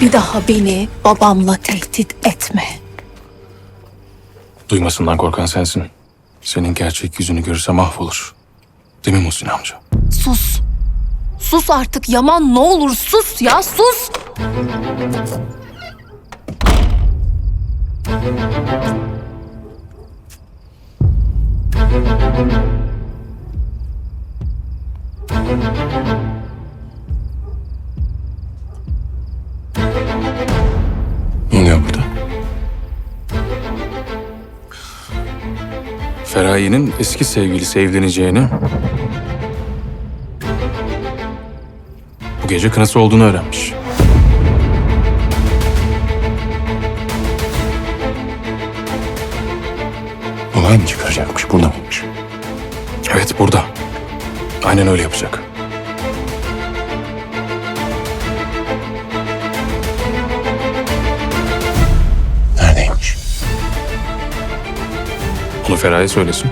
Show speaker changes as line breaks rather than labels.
Bir daha beni babamla tehdit etme.
Duymasından korkan sensin. Senin gerçek yüzünü görürse mahvolur. Değil mi Muhsin amca?
Sus. Sus artık Yaman ne olur sus ya sus.
Feraye'nin eski sevgilisi evleneceğini... ...bu gece kınası olduğunu öğrenmiş.
Olay mı çıkaracakmış? Burada mıymış?
Evet burada. Aynen öyle yapacak. Onu Feraye söylesin.